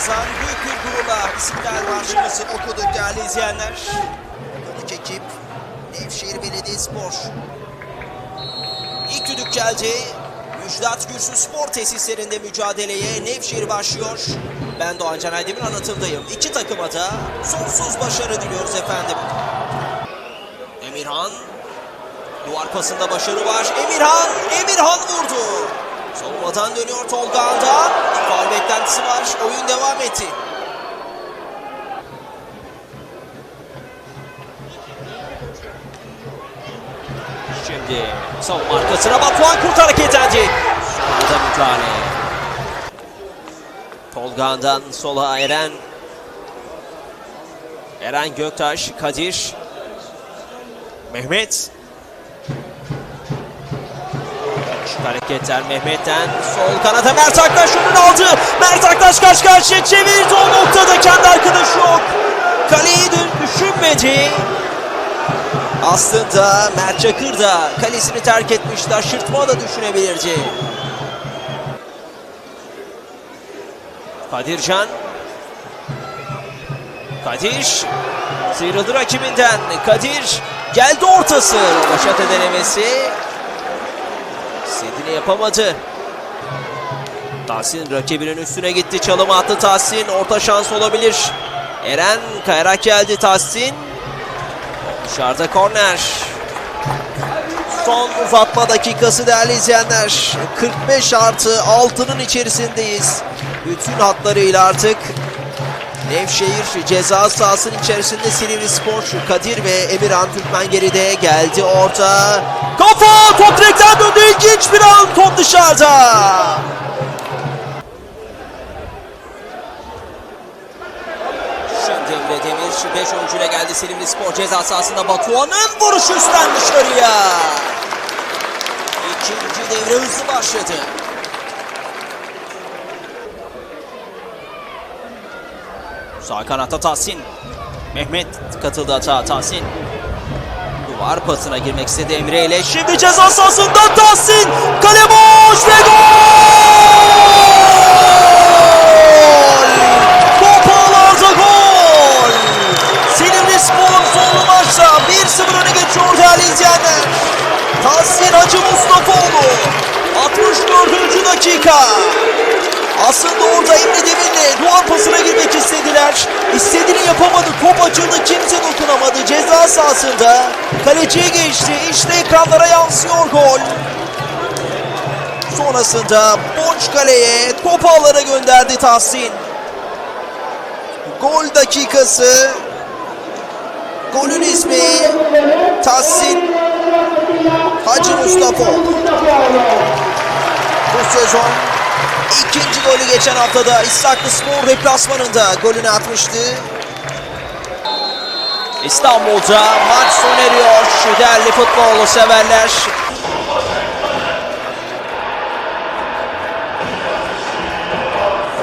birazdan büyük bir gururla isimler marşımızı okuduk değerli izleyenler. Konuk ekip Nevşehir Belediyespor. İlk düdük geldi. Müjdat Gürsü Spor Tesislerinde mücadeleye Nevşehir başlıyor. Ben Doğan Can Aydemir anlatımdayım. İki takıma da sonsuz başarı diliyoruz efendim. Emirhan Duvar pasında başarı var. Emirhan, Emirhan vurdu. Savunmadan dönüyor Tolga Aldan. Faul beklentisi var. Oyun devam etti. Şimdi savunma arkasına Batuhan Kurt hareketlendi. Sonunda müdahale. Tolga'dan sola Eren. Eren Göktaş, Kadir. Mehmet. Şık hareketler Mehmet'ten sol kanata Mert Aktaş şunun aldı. Mert Aktaş karşı karşıya çevirdi o noktada kendi arkadaşı yok. Kaleyi düşünmedi. Aslında Mert Çakır da kalesini terk etmişti. Aşırtma da düşünebilirdi. Kadircan. Kadir. Sıyrıldı rakibinden. Kadir geldi ortası. Başat denemesi. İstediğini yapamadı. Tahsin rakibinin üstüne gitti. Çalım attı Tahsin. Orta şans olabilir. Eren kayarak geldi Tahsin. Dışarıda korner. Son uzatma dakikası değerli izleyenler. 45 artı 6'nın içerisindeyiz. Bütün hatlarıyla artık Nevşehir ceza sahasının içerisinde Silivri Spor Kadir ve Emirhan Türkmen geride geldi orta. Kafa top direkten döndü dışarıda. Şimdi Emre Demir 5 oyuncuyla geldi Silivri Spor ceza sahasında Batuhan'ın vuruşu üstten dışarıya. İkinci devre hızlı başladı. Sağ kanatta Tahsin. Mehmet katıldı hata Tahsin. Duvar pasına girmek istedi Emre ile. Şimdi ceza sahasında Tahsin. Kale boş ve gol! Top ağlarda gol! Silivri Spor sonlu maçta 1-0 öne geçiyor değerli izleyenler. Tahsin Hacı Mustafaoğlu. 64. dakika. Aslında orada Emre Demir'le duvar pasına girmek istediler. İstediğini yapamadı. Top açıldı. Kimse sahasında. Kaleciye geçti. İşte ekranlara yansıyor gol. Sonrasında boş kaleye top ağlara gönderdi Tahsin. Gol dakikası. Golün ismi Tahsin Hacı Mustafa. Bu sezon ikinci golü geçen haftada İstaklı Spor deplasmanında golünü atmıştı. İstanbul'da maç sona eriyor değerli futbolu severler.